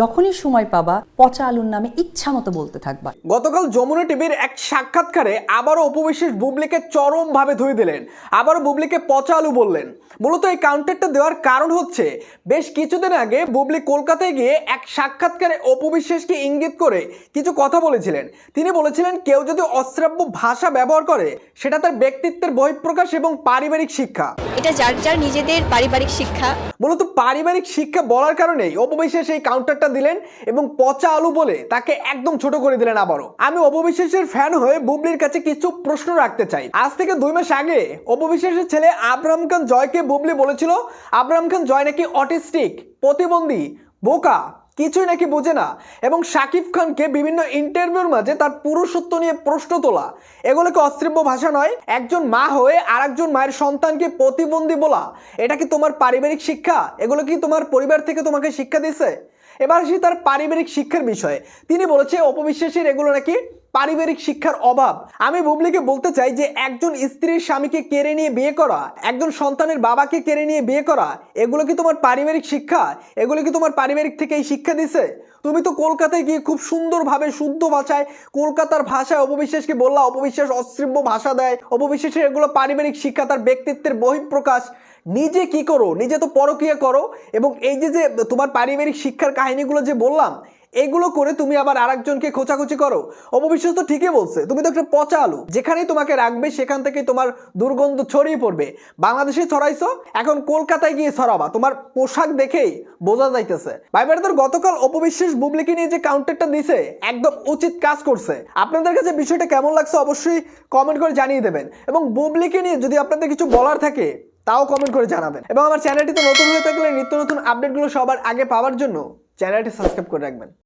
যখনই সময় পাবা পচা আলুর নামে ইচ্ছা মতো বলতে থাকবা। গতকাল যমুনা টিভির এক সাক্ষাৎকারে আবারও উপবিশেষ বুবলিকে চরমভাবে ধুয়ে দিলেন। আবারও বুবলিকে পচা আলু বললেন। মূলত এই কাউন্টারটা দেওয়ার কারণ হচ্ছে বেশ কিছুদিন আগে বুবলি কলকাতায় গিয়ে এক সাক্ষাৎকারে অপবিশ্বাসকে ইঙ্গিত করে কিছু কথা বলেছিলেন। তিনি বলেছিলেন কেউ যদি অশ্রাব্য ভাষা ব্যবহার করে সেটা তার ব্যক্তিত্বের বহিঃপ্রকাশ এবং পারিবারিক শিক্ষা। এটা যার যার নিজেদের পারিবারিক শিক্ষা। মূলত পারিবারিক শিক্ষা বলার কারণেই অপবিশ্বাস এই কাউন্টারটা দিলেন এবং পচা আলু বলে তাকে একদম ছোট করে দিলেন আবারও। আমি অপবিশ্বাসের ফ্যান হয়ে বুবলির কাছে কিছু প্রশ্ন রাখতে চাই। আজ থেকে দুই মাস আগে অপবিশ্বাসের ছেলে আবরাম খান জয়কে বুবলি বলেছিল, আবরাম খান জয় নাকি অটিস্টিক, প্রতিবন্ধী, বোকা, কিছুই নাকি বোঝে না। এবং শাকিব খানকে বিভিন্ন ইন্টারভিউর মাঝে তার পুরুষত্ব নিয়ে প্রশ্ন তোলা। এগুলো কি অস্ত্রিব্য ভাষা নয়, একজন মা হয়ে আর একজন মায়ের সন্তানকে প্রতিবন্ধী বলা। এটা কি তোমার পারিবারিক শিক্ষা? এগুলো কি তোমার পরিবার থেকে তোমাকে শিক্ষা দিছে এবার আসি তার পারিবারিক শিক্ষার বিষয়ে। তিনি বলেছে অপবিশ্বাসের এগুলো নাকি পারিবারিক শিক্ষার অভাব। আমি বুবলিকে বলতে চাই যে, একজন স্ত্রীর স্বামীকে কেড়ে নিয়ে বিয়ে করা, একজন সন্তানের বাবাকে কেড়ে নিয়ে বিয়ে করা, এগুলো কি তোমার পারিবারিক শিক্ষা? এগুলো কি তোমার পারিবারিক থেকে এই শিক্ষা দিছে? তুমি তো কলকাতায় গিয়ে খুব সুন্দরভাবে শুদ্ধ ভাষায় কলকাতার ভাষায় অপবিশ্বাসকে বললা, অপবিশ্বাস অশ্রিব্য ভাষা দেয়, অপবিশ্বাসের এগুলো পারিবারিক শিক্ষা, তার ব্যক্তিত্বের বহিঃপ্রকাশ। নিজে কি করো? নিজে তো পরক্রিয়া করো এবং এই যে যে তোমার পারিবারিক শিক্ষার কাহিনীগুলো যে বললাম এগুলো করে তুমি আবার আরেকজনকে খোঁচাখুচি করো। অপবিশ্বাস তো ঠিকই বলছে। তুমি তো একটা পচা আলু। যেখানেই তোমাকে রাখবে, সেখান থেকে তোমার দুর্গন্ধ ছড়িয়ে পড়বে। বাংলাদেশে ছড়াইছো, এখন কলকাতায় গিয়ে ছড়াবা। তোমার পোশাক দেখেই বোঝা যাইতেছে। ভাই তোর গতকাল অপবিশ্বাস বুবলিকে নিয়ে যে কাউন্টারটা দিছে, একদম উচিত কাজ করছে। আপনাদের কাছে বিষয়টা কেমন লাগছে অবশ্যই কমেন্ট করে জানিয়ে দেবেন। এবং বুবলিকে নিয়ে যদি আপনাদের কিছু বলার থাকে, তাও কমেন্ট করে জানাবেন। এবং আমার চ্যানেলটিতে নতুন হয়ে থাকলে নিত্য নতুন আপডেটগুলো সবার আগে পাওয়ার জন্য চ্যানেলটি সাবস্ক্রাইব করে রাখবেন।